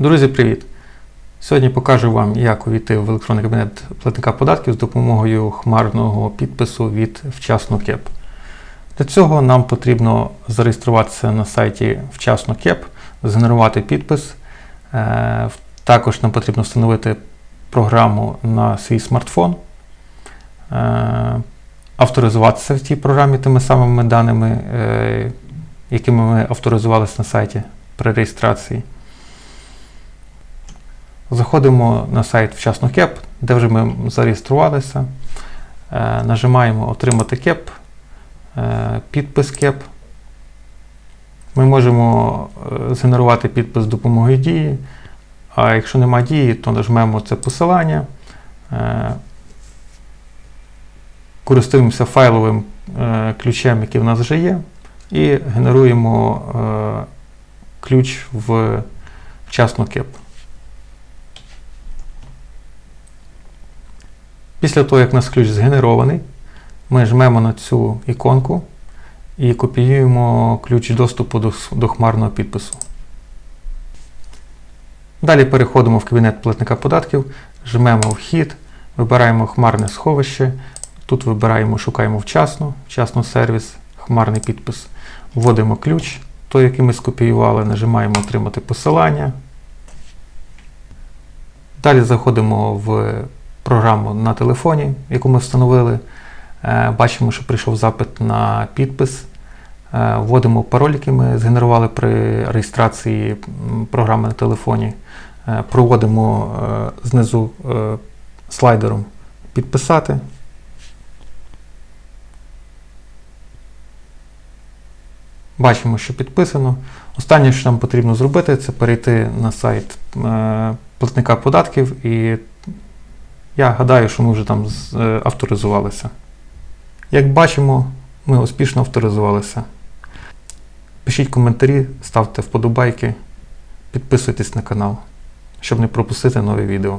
Друзі, привіт! Сьогодні покажу вам, як увійти в електронний кабінет платника податків з допомогою хмарного підпису від Вчасно КЕП. Для цього нам потрібно зареєструватися на сайті Вчасно КЕП, згенерувати підпис. Е, Також нам потрібно встановити програму на свій смартфон, е, авторизуватися в тій програмі тими самими даними, е, якими ми авторизувалися на сайті при реєстрації. Заходимо на сайт Вчасно КЕП, де вже ми зареєструвалися. Е, Нажимаємо Отримати КЕП, е, підпис КЕП. Ми можемо е, згенерувати підпис з допомогою дії. А якщо немає дії, то нажмемо це посилання. Користуємося файловим ключем, який в нас вже є, і генеруємо ключ в вчасно КЕП. Після того, як у нас ключ згенерований, ми жмемо на цю іконку і копіюємо ключ доступу до, до хмарного підпису. Далі переходимо в кабінет платника податків, жмемо Вхід, вибираємо хмарне сховище. Тут вибираємо, шукаємо вчасно, вчасно сервіс, хмарний підпис. Вводимо ключ, той, який ми скопіювали, нажимаємо Отримати посилання. Далі заходимо в програму на телефоні, яку ми встановили. Е, Бачимо, що прийшов запит на підпис. Е, Вводимо пароль, який ми згенерували при реєстрації програми на телефоні. Е, Проводимо знизу слайдером підписати. Бачимо, що підписано. Останнє, що нам потрібно зробити, це перейти на сайт платника податків і я гадаю, що ми вже там е, авторизувалися. Як бачимо, ми успішно авторизувалися. Пишіть коментарі, ставте вподобайки, підписуйтесь на канал, щоб не пропустити нові відео.